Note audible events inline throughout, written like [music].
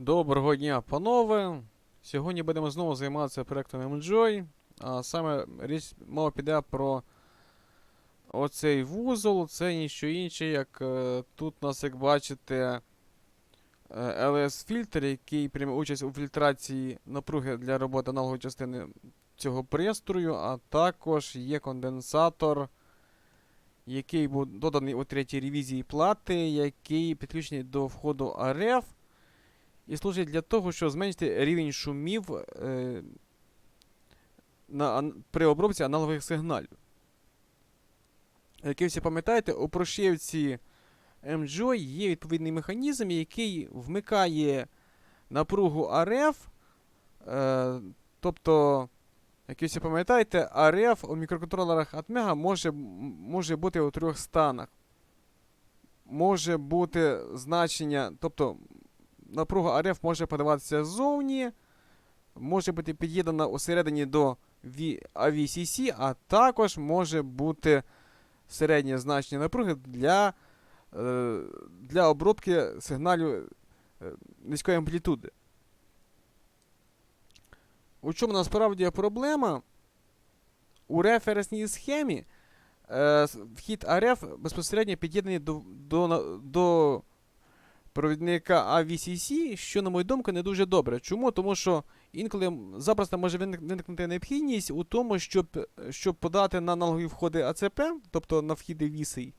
Доброго дня, панове. Сьогодні будемо знову займатися проектом MJOY. А саме річ мова піде про оцей вузол. Це ніщо інше, як е, тут у нас, як бачите, е, LS-фільтр, який прийме участь у фільтрації напруги для роботи аналогової частини цього пристрою, а також є конденсатор, який був доданий у третій ревізії плати, який підключений до входу RF і служить для того, щоб зменшити рівень шумів е, на, при обробці аналогових сигналів. Як ви всі пам'ятаєте, у прошивці MJOY є відповідний механізм, який вмикає напругу RF. Е, тобто, як ви всі пам'ятаєте, RF у мікроконтролерах Atmega може, може бути у трьох станах. Може бути значення, тобто напруга RF може подаватися ззовні, може бути під'єднана усередині до AVCC, а також може бути середнє значення напруги для, е, для обробки сигналів е, низької амплітуди. У чому насправді проблема? У референсній схемі е, вхід RF безпосередньо під'єднаний до, до провідника AVCC, що, на мою думку, не дуже добре. Чому? Тому що інколи запросто може виникнути необхідність у тому, щоб, щоб подати на аналогові входи АЦП, тобто на вхіди віси,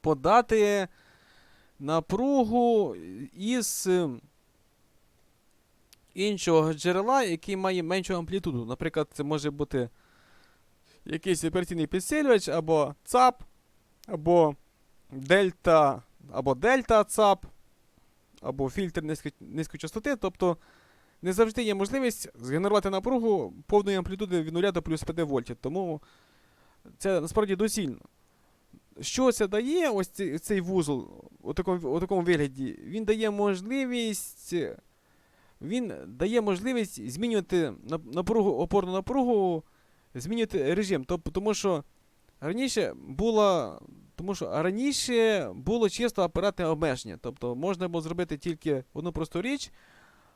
подати напругу із е, іншого джерела, який має меншу амплітуду. Наприклад, це може бути якийсь операційний підсилювач, або ЦАП, або дельта або дельта ЦАП, або фільтр низько, низької частоти. Тобто не завжди є можливість згенерувати напругу повної амплітуди від 0 до плюс 5 вольтів. Тому це насправді доцільно. Що це дає, ось цей, цей вузол у такому, у такому вигляді? Він дає можливість. Він дає можливість змінювати напругу, опорну напругу, змінювати режим. Тобто, тому що раніше була тому що раніше було чисто апаратне обмеження. Тобто можна було зробити тільки одну просту річ,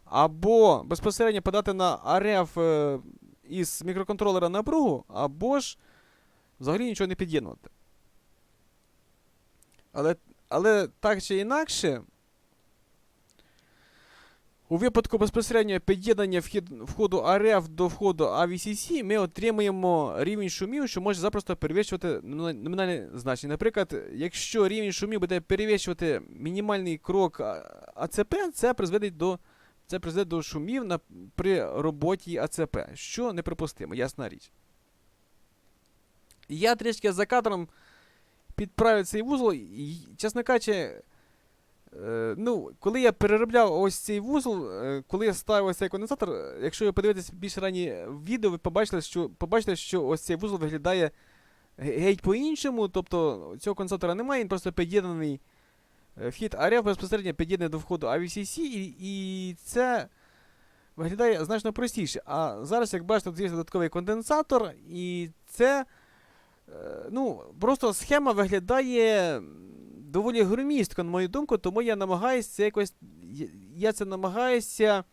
або безпосередньо подати на RF е, із мікроконтролера напругу, або ж взагалі нічого не під'єднувати. Але, але так чи інакше, у випадку безпосередньо під'єднання входу RF до входу AVCC ми отримуємо рівень шумів, що може запросто перевищувати номінальне значення. Наприклад, якщо рівень шумів буде перевищувати мінімальний крок АЦП, це призведе до, це призведе до шумів на, при роботі АЦП, що неприпустимо, ясна річ. Я трішки за кадром підправив цей вузол, і, чесно кажучи, ну, коли я переробляв ось цей вузол, е, коли я ставив ось цей конденсатор, е, якщо ви подивитесь більш ранні відео, ви побачили, що, побачите, що ось цей вузол виглядає геть по-іншому. Тобто цього конденсатора немає, він просто під'єднаний е, вхід RF безпосередньо під'єднаний до входу AVCC, і, і це виглядає значно простіше. А зараз, як бачите, тут є додатковий конденсатор, і це. е, Ну, просто схема виглядає доволі громістко, на мою думку, тому я намагаюся якось. я- це намагаюся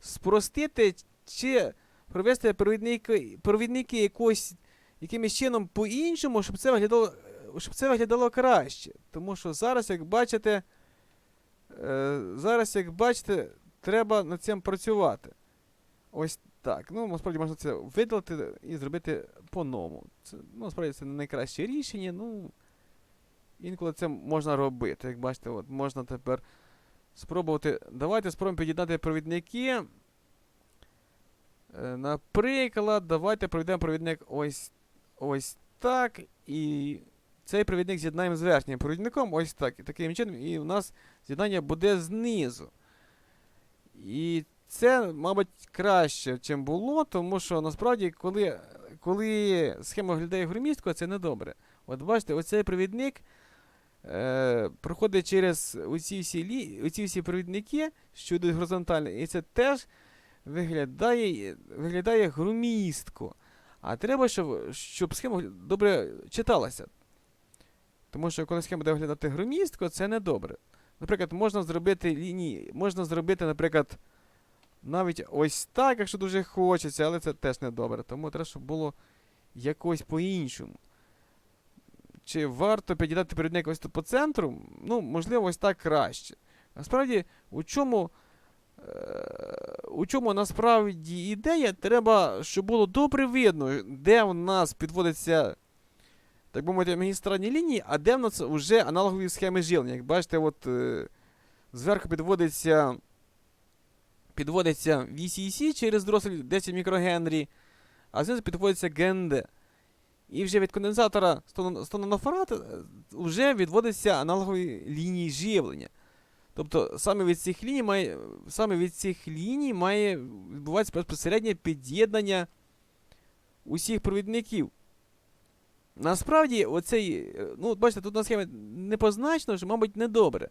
спростити чи провести провідники, провідники якось, якимось чином по-іншому, щоб це виглядало, щоб це виглядало краще. Тому що зараз, як бачите, е, зараз, як бачите, треба над цим працювати. Ось так. Ну, насправді можна це видалити і зробити по-новому. Це, ну, насправді це не найкраще рішення, ну. Інколи це можна робити. Як бачите, от можна тепер спробувати. Давайте спробуємо під'єднати провідники. Е, Наприклад, давайте проведемо провідник ось, ось так. І цей провідник з'єднаємо з верхнім провідником. Ось так. І таким чином, і у нас з'єднання буде знизу. І це, мабуть, краще, чим було, тому що насправді, коли, коли схема виглядає громістко, це не добре. От бачите, оцей провідник е, проходить через оці всі, лі, оці всі провідники, що йдуть горизонтально, і це теж виглядає, виглядає громістко. А треба, щоб, щоб схема добре читалася. Тому що коли схема буде виглядати громістко, це не добре. наприклад, можна зробити лінії, можна зробити, наприклад, навіть ось так, якщо дуже хочеться, але це теж не добре. Тому треба, щоб було якось по-іншому. Чи варто під'єднати передник ось тут по центру? Ну, можливо, ось так краще. Насправді, у чому, е, у чому насправді ідея, треба, щоб було добре видно, де в нас підводиться, так би мовити, магістральні лінії, а де в нас вже аналогові схеми жилення. Як бачите, от е, зверху підводиться, підводиться VCC через дросель 10 мікрогенрі, а знизу підводиться ГНД. І вже від конденсатора стононофорат вже відводиться аналогові лінії живлення. Тобто саме від цих ліній має, саме від цих ліній має відбуватися безпосереднє під'єднання усіх провідників. Насправді, оцей, е, ну, от бачите, тут на схемі не позначено, що, мабуть, недобре.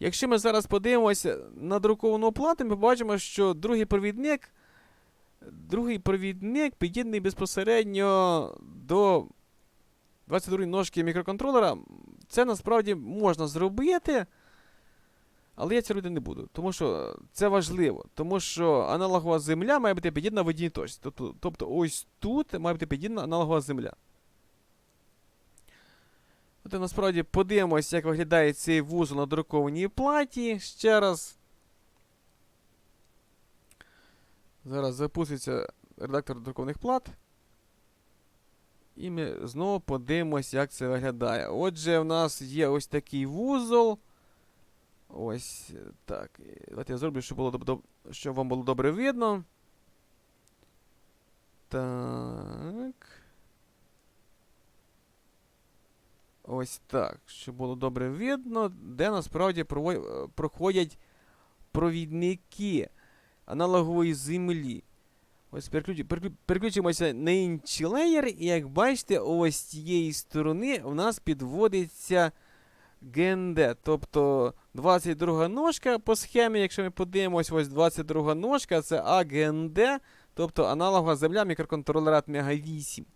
Якщо ми зараз подивимося на друковану плату, ми бачимо, що другий провідник, другий провідник під'єднаний безпосередньо до 22 ножки мікроконтролера. Це насправді можна зробити. Але я це робити не буду, тому що це важливо. Тому що аналогова земля має бути під'єднана в одній точці. Тобто, тобто ось тут має бути під'єднана аналогова земля. От насправді подивимось, як виглядає цей вузол на друкованій платі. Ще раз. Зараз запуститься редактор друкованих плат. І ми знову подивимось, як це виглядає. Отже, в нас є ось такий вузол. Ось е, так. Давайте я зроблю, щоб, було, щоб вам було добре видно. Так. Ось так. Щоб було добре видно, де насправді е, проходять провідники аналогової землі. Ось переключимося на інший леєр, і як бачите, ось з цієї сторони у нас підводиться ГНД. Тобто 22 ножка по схемі, якщо ми подивимось, ось 22 ножка, це АГНД, тобто аналогова земля мікроконтролера Мега 8.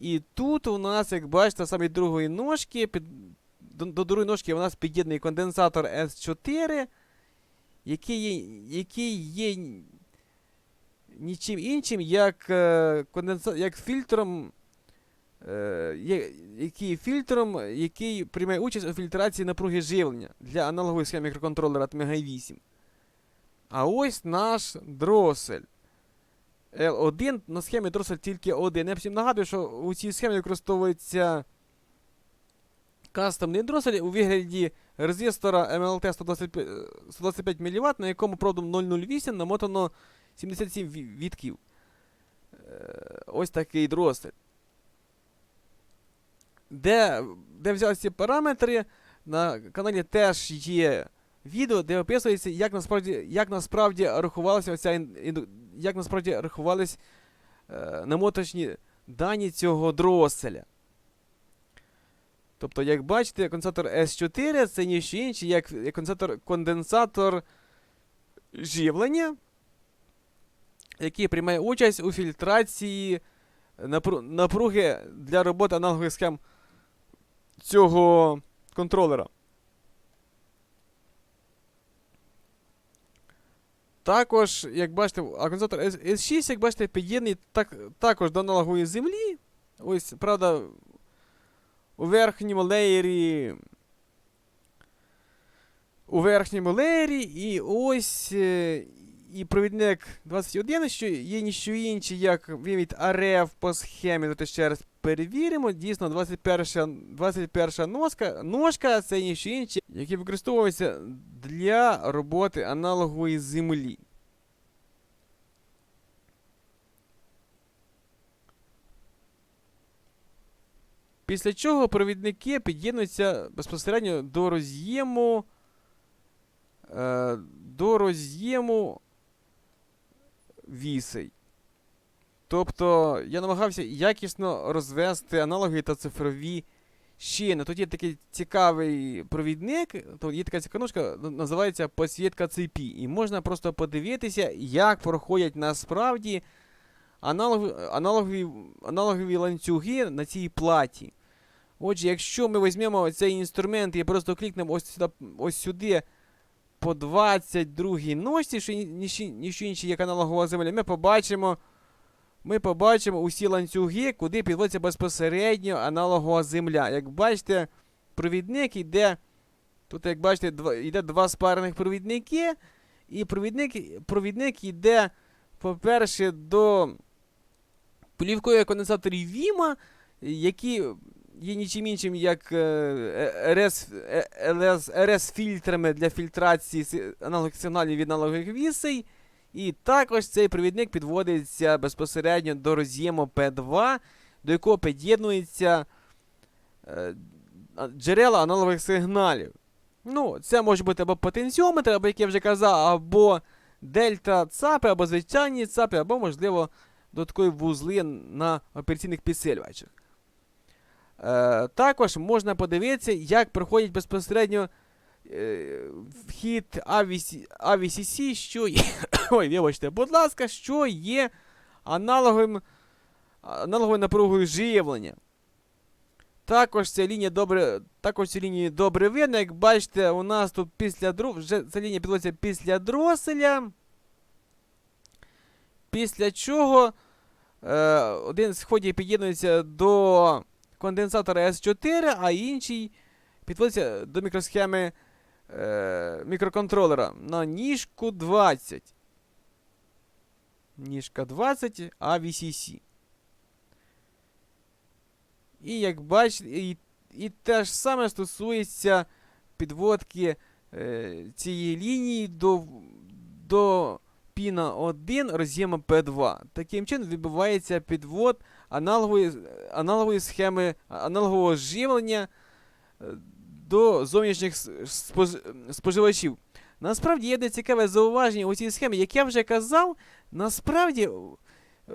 І тут у нас, як бачите, саме другої ножки, під, до, до другої ножки у нас під'єднаний конденсатор S4, який є, який є нічим іншим, як, е, конденса... як фільтром, е, який фільтром, який приймає участь у фільтрації напруги живлення для аналогової схеми мікроконтролера Atmega 8. А ось наш дросель. L1 на схемі дросель тільки один. Я всім нагадую, що у цій схемі використовується кастомний дросель у вигляді резистора MLT 125, е, 125 мВт, на якому проводом 008 намотано 77 вітків. Е, Ось такий дросель. Де, де взялися ці параметри, на каналі теж є відео, де описується, як насправді, як насправді рахувалася оця як насправді рахувались е, намоточні дані цього дроселя. Тобто, як бачите, конденсатор S4 це ніщо інше, як, конденсатор, конденсатор живлення, який приймає участь у фільтрації напру- напруги для роботи аналогових схем цього контролера. Також, як бачите, конденсатор S- S6, як бачите, під'єднаний так, також до аналогової землі. Ось, правда, у верхньому леєрі. У верхньому леєрі, і ось е, і провідник 21, що є ніщо інше, як вивід РФ по схемі. Давайте ще раз перевіримо. Дійсно, 21, 21 ножка, ножка це ніщо інше, які використовуються для роботи аналогової землі. Після чого провідники під'єднуються безпосередньо до роз'єму. Е, до роз'єму вісей. Тобто я намагався якісно розвести аналоги та цифрові шини. Тут є такий цікавий провідник, то є така ціканушка, називається посвідка цепі. І можна просто подивитися, як проходять насправді аналогові, аналогові, аналогові ланцюги на цій платі. Отже, якщо ми візьмемо цей інструмент і просто клікнемо ось сюди, ось сюди по 22 носі, що ні- ніщо, ніщо інше як аналогова земля, ми побачимо, ми побачимо усі ланцюги, куди підводиться безпосередньо аналогова земля. Як бачите, провідник йде. Тут, як бачите, йде два спарених провідники, і провідник, провідник йде, по-перше, до полівкових конденсаторів Віма, які є нічим іншим, як е, е, ЛС, РС-фільтрами для фільтрації аналогових сигналів від аналогових вісей. І також цей провідник підводиться безпосередньо до роз'єму P2, до якого під'єднуються е, джерела аналогових сигналів. Ну, це може бути або потенціометр, або, як я вже казав, або дельта ЦАПи, або звичайні ЦАПи, або, можливо, додаткові вузли на операційних підсилювачах. Е, також можна подивитися, як проходить безпосередньо е, вхід AVC, AVCC, що є. [coughs] Ой, вибачте, будь ласка, що є аналоговим, аналоговою напругою живлення. Також ця лінія добре, також цю лінію добре видно. Як бачите, у нас тут після вже ця лінія підводиться після дроселя. Після чого е, один з входів під'єднується до конденсатора S4, а інший підводиться до мікросхеми е, мікроконтролера на ніжку 20. Ніжка 20 AVCC. І як бачите, і, те ж саме стосується підводки е, цієї лінії до, до піна 1 роз'єму P2. Таким чином відбувається підвод аналогової, аналогової схеми, аналогового живлення е, до зовнішніх спож- споживачів. Насправді є одне цікаве зауваження у цій схемі. Як я вже казав, насправді е,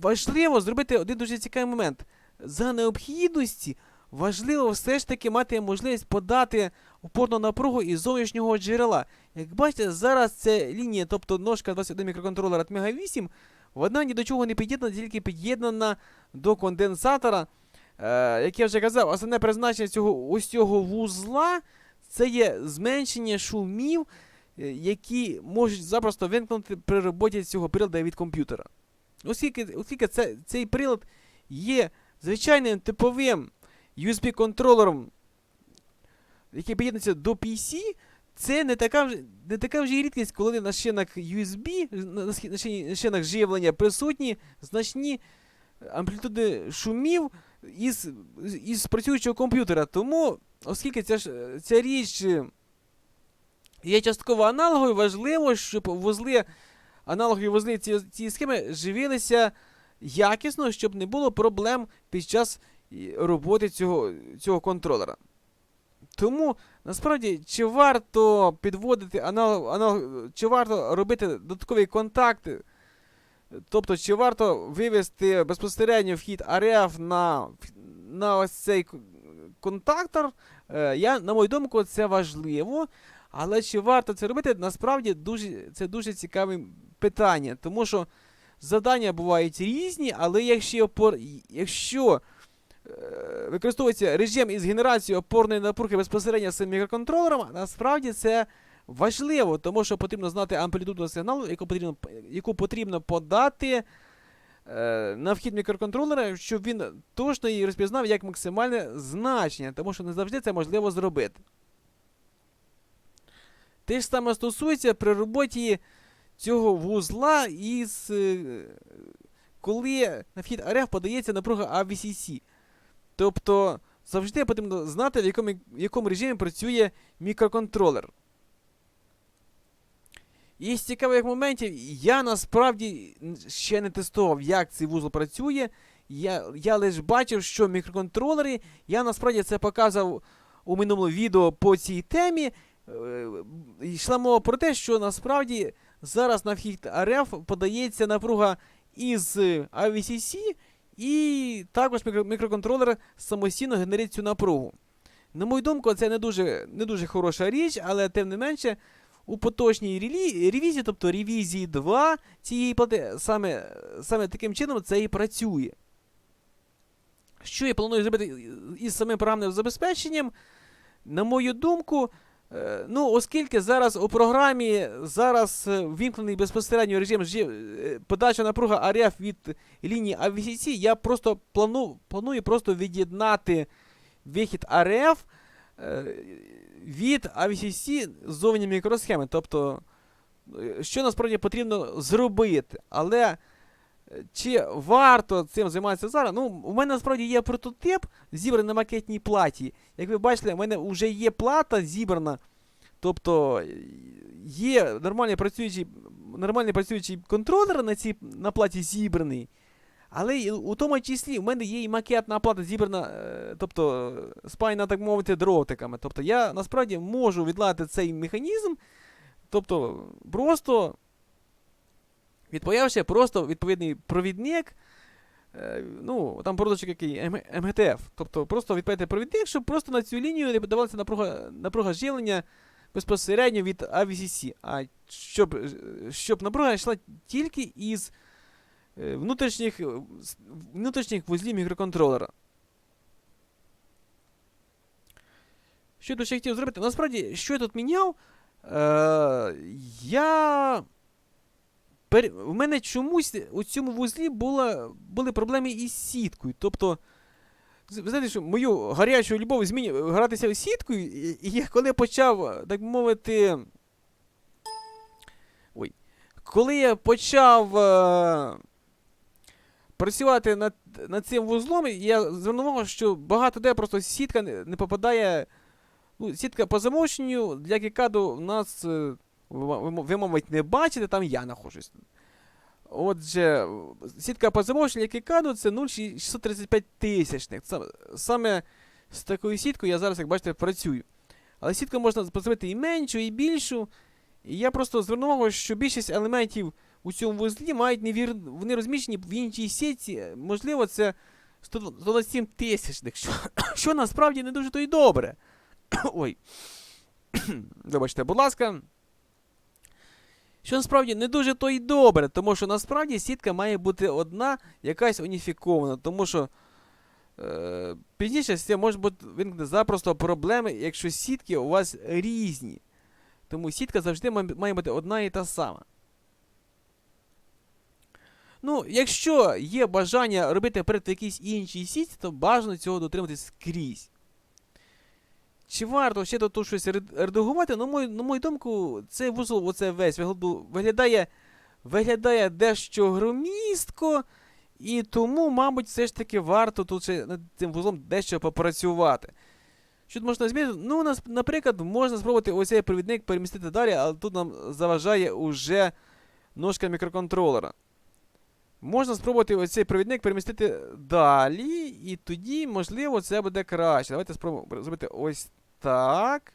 важливо зробити один дуже цікавий момент. За необхідності важливо все ж таки мати можливість подати опорну напругу із зовнішнього джерела. Як бачите, зараз ця лінія, тобто ножка 21 мікроконтролера Atmega 8, вона ні до чого не під'єднана, тільки під'єднана до конденсатора. Е, як я вже казав, основне призначення цього ось цього вузла це є зменшення шумів, е, які можуть запросто виникнути при роботі цього приладу від комп'ютера. Оскільки, оскільки це, цей прилад є звичайним типовим USB-контролером, який під'єднується до PC, це не така вже не така вже рідкість, коли на шинах USB, на, шинах живлення присутні значні амплітуди шумів із, із працюючого комп'ютера. Тому, оскільки ця, ця річ е, є частково аналоговою, важливо, щоб вузли, аналогові вузли цієї, цієї схеми живилися якісно, щоб не було проблем під час роботи цього, цього контролера. Тому насправді, чи варто підводити аналог, аналог, чи варто робити додаткові контакти, тобто, чи варто вивести безпосередньо вхід РФ на, на ось цей контактор, е, я, на мою думку, це важливо. Але чи варто це робити, насправді дуже, це дуже цікаве питання, тому що завдання бувають різні, але якщо, якщо використовується режим із генерацією опорної напруги безпосередньо з мікроконтролером, насправді це важливо, тому що потрібно знати амплітуду сигналу, яку потрібно, яку потрібно подати е, на вхід мікроконтролера, щоб він точно її розпізнав як максимальне значення, тому що не завжди це можливо зробити. Те ж саме стосується при роботі цього вузла із. е, коли на вхід РФ подається напруга AVCC. Тобто завжди потрібно знати, в якому, в якому режимі працює мікроконтролер. І з цікавих моментів, я насправді ще не тестував, як цей вузол працює. Я, я лише бачив, що в мікроконтролері, я насправді це показав у минулому відео по цій темі. Е, Йшла мова про те, що насправді зараз на вхід РФ подається напруга із AVCC, і також мікроконтролер самостійно генерить цю напругу. На мою думку, це не дуже, не дуже хороша річ, але тим не менше, у поточній ревізії, тобто ревізії 2 цієї плати, саме, саме таким чином це і працює. Що я планую зробити із самим програмним забезпеченням? На мою думку, ну, оскільки зараз у програмі зараз е, ввімкнений безпосередньо режим е, подача напруга АРФ від лінії AVCC, я просто плану, планую просто від'єднати вихід АРФ е, від AVCC ззовні мікросхеми. Тобто, е, що насправді потрібно зробити. Але е, чи варто цим займатися зараз? Ну, у мене насправді є прототип, зібраний на макетній платі. Як ви бачите, у мене вже є плата зібрана. Тобто є нормальний працюючий, нормальний працюючий контролер на, цій, на платі зібраний. Але у тому числі в мене є і макетна плата зібрана, е, тобто спаяна, так мовити, дротиками. Тобто я насправді можу відладити цей механізм. Тобто, просто відпаявши просто відповідний провідник. е, Ну, там продочок який МГТФ. Тобто просто відповідати провідник, щоб просто на цю лінію не подавалася напруга, напруга живлення безпосередньо від AVCC. А щоб, е, щоб напруга йшла тільки із е, внутрішніх, внутрішніх вузлів мікроконтролера. Що я тут ще хотів зробити? Насправді, що я тут міняв? Е, я. Пер... В мене чомусь у цьому вузлі була... були проблеми із сіткою. Тобто, ви знаєте, що мою гарячу любов зміню... гратися сіткою, і, я коли почав, так мовити. Ой. Коли я почав е... працювати над, над цим вузлом, я звернув увагу, що багато де просто сітка не, не попадає. Ну, сітка по замовченню для кікаду в нас. е, ви, ви, мабуть, не бачите, там я нахожусь. Отже, сітка по замовченню для кікаду це 0,635 тисячних. Саме, з такою сіткою я зараз, як бачите, працюю. Але сітку можна зробити і меншу, і більшу. І я просто звернув увагу, що більшість елементів у цьому вузлі мають невір... вони розміщені в іншій сітці. Можливо, це 100 127 тисячних, що, [coughs] що насправді не дуже то й добре. [coughs] Ой. [coughs] Вибачте, будь ласка. Що насправді не дуже то й добре, тому що насправді сітка має бути одна, якась уніфікована, тому що е, пізніше з цим може бути виникнути запросто проблеми, якщо сітки у вас різні. Тому сітка завжди має бути одна і та сама. Ну, якщо є бажання робити перед якійсь іншій сітці, то бажано цього дотриматись скрізь. Чи варто ще тут щось редагувати? На мою, на мою думку, цей вузол, оце весь виглядає, виглядає дещо громістко, і тому, мабуть, все ж таки варто тут ще над цим вузлом дещо попрацювати. Що тут можна змінити? Ну, наприклад, можна спробувати ось цей провідник перемістити далі, але тут нам заважає уже ножка мікроконтролера. Можна спробувати ось цей провідник перемістити далі, і тоді, можливо, це буде краще. Давайте спробуємо зробити ось так.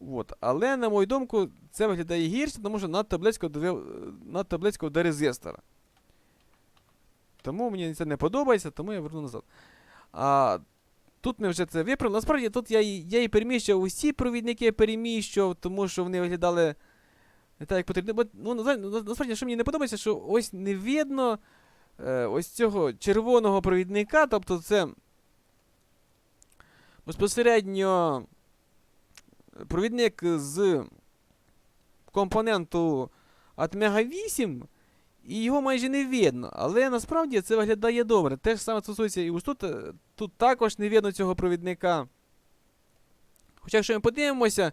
От. Але, на мою думку, це виглядає гірше, тому що надто близько до, надто близько до резистора. Тому мені це не подобається, тому я верну назад. А тут ми вже це виправили. Насправді тут я, я і переміщував усі провідники, переміщував, тому що вони виглядали не так, як потрібно. Бо, ну, на- на- насправді, що мені не подобається, що ось не видно е, ось цього червоного провідника, тобто це безпосередньо провідник з компоненту Atmega 8, і його майже не видно. Але насправді це виглядає добре. Те ж саме стосується і ось тут. е, Тут також не видно цього провідника. Хоча, якщо ми подивимося,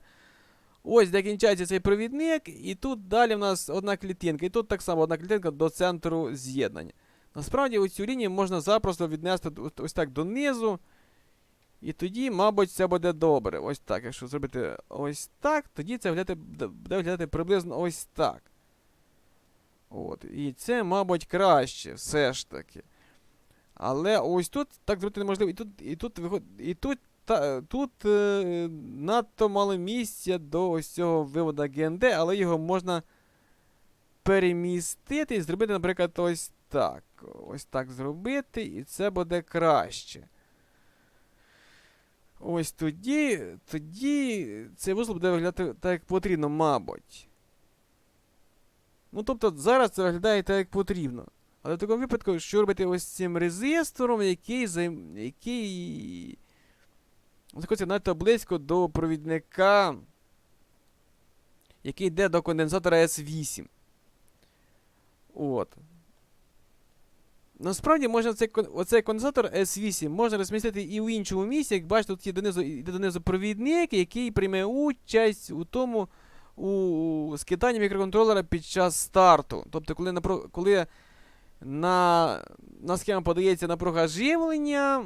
ось де кінчається цей провідник, і тут далі в нас одна клітинка. І тут так само одна клітинка до центру з'єднання. Насправді оцю лінію можна запросто віднести ось- ось так донизу. І тоді, мабуть, це буде добре. Ось так. Якщо зробити ось так, тоді це буде виглядати приблизно ось так. От. І це, мабуть, краще, все ж таки. Але ось тут так зробити неможливо. І тут, і тут, і тут, та, тут е, надто мало місця до ось цього виводу GND, але його можна перемістити і зробити, наприклад, ось так. Ось так зробити, і це буде краще. Ось тоді, тоді цей вузол буде виглядати так, як потрібно, мабуть. Ну, тобто, зараз це виглядає так, як потрібно. Але в такому випадку, що робити ось цим резистором, який, займ... який знаходиться надто близько до провідника, який йде до конденсатора S8. От. Насправді можна цей, оцей конденсатор S8 можна розмістити і в іншому місці. Як бачите, тут є донизу, йде донизу провідник, який прийме участь у тому у скиданні мікроконтролера під час старту. Тобто, коли, напро- коли на, на схему подається напруга живлення,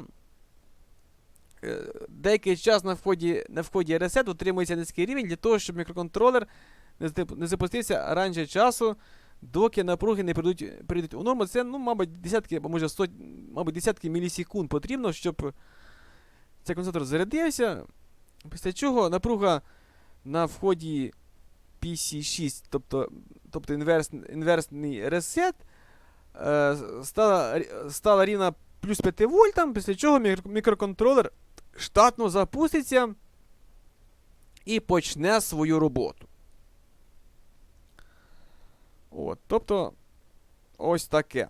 е, деякий час на вході, на вході ресет утримується низький рівень для того, щоб мікроконтролер не запустився раніше часу, доки напруги не прийдуть, прийдуть у норму. Це, ну, мабуть, десятки, або може сот, мабуть, десятки мілісекунд потрібно, щоб цей конденсатор зарядився. Після чого напруга на вході PC6, тобто, тобто інверс, інверсний ресет, е, стала, стала рівна плюс 5 вольтам, після чого мікроконтролер штатно запуститься і почне свою роботу. От, тобто, ось таке.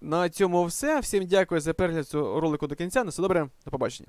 На цьому все. Всім дякую за перегляд цього ролику до кінця. На все добре, до побачення.